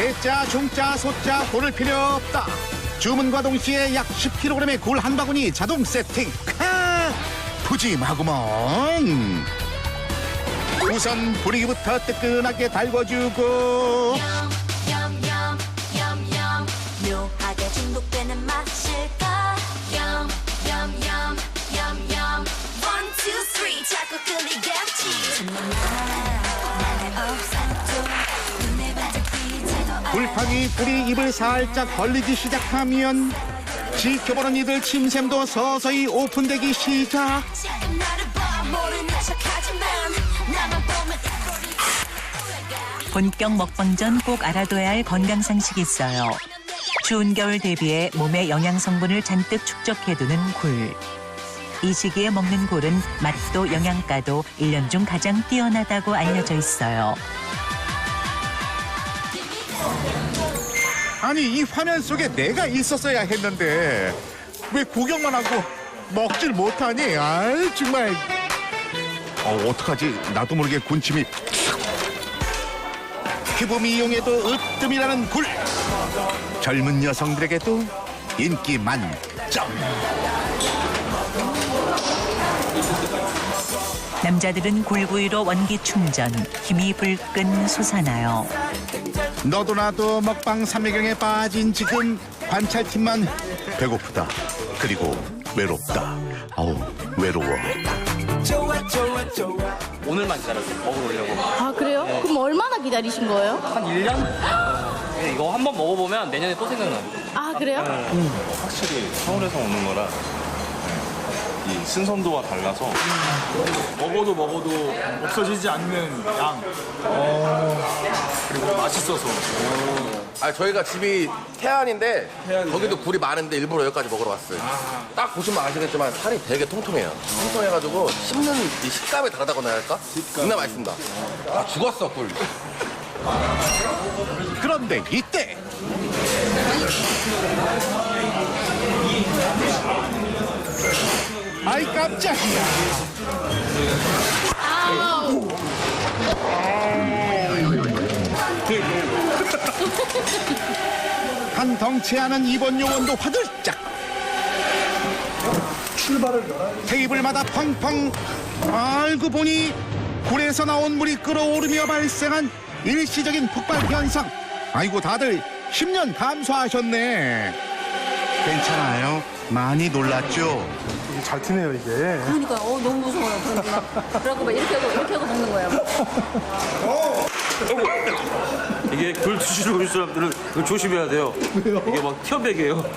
대자, 중자, 소자 고를 필요 없다. 주문과 동시에 약 10kg의 굴 한 바구니 자동 세팅. 카! 푸짐하구먼. 우선 분위기부터 뜨끈하게 달궈주고 묘하게 중독되는 맛일까 염염염염염 One, two, three 자꾸 끌리겠지 불판이 불이 입을 살짝 벌리기 시작하면 지켜보는 이들 침샘도 서서히 오픈되기 시작. 본격 먹방 전 꼭 알아둬야 할 건강 상식이 있어요. 추운 겨울 대비해 몸의 영양 성분을 잔뜩 축적해두는 굴. 이 시기에 먹는 굴은 맛도 영양가도 일년 중 가장 뛰어나다고 알려져 있어요. 아니 이 화면 속에 내가 있었어야 했는데 왜 구경만 하고 먹질 못하니? 아이 정말. 어 어떡하지? 나도 모르게 군침이. 피부 미용에도 으뜸이라는 굴. 젊은 여성들에게도 인기 만점. 남자들은 굴구이로 원기 충전, 힘이 불끈 솟아나요. 너도 나도 먹방 삼매경에 빠진 지금 관찰팀만 배고프다. 그리고 외롭다. 아우 외로워. 오늘만 기다렸어요. 먹어보려고. 아 그래요? 그럼 얼마나 기다리신 거예요? 한 1년? 네, 이거 한번 먹어보면 내년에 또 생각나요. 아 그래요? 확실히 서울에서 오는 거라 네, 이 신선도가 달라서 먹어도 먹어도 없어지지 않는 양. 그리고 맛있어서. 아 저희가 집이 태안인데 거기도 굴이 많은데 일부러 여기까지 먹으러 왔어요. 딱 보시면 아시겠지만 살이 되게 통통해요. 통통해가지고 씹는 이 식감이 다르다고 해야 할까? 정말 맛있습니다. 아 죽었어 굴. 그런데 이때 아이 깜짝이야. 한 덩치하는 이번 요원도 화들짝. 테이블마다 펑펑. 알고 보니 굴에서 나온 물이 끓어오르며 발생한 일시적인 폭발 현상. 아이고 다들 10년 감수하셨네 괜찮아요 많이 놀랐죠 잘 트네요, 이게. 그러니까 어 너무 무서워요. 그러니까 그러고 막 이렇게 하고 이렇게 하고 먹는 거예요. 이게 굴 드시러 오는 사람들은 이거 조심해야 돼요. 이게 막 티어백이에요.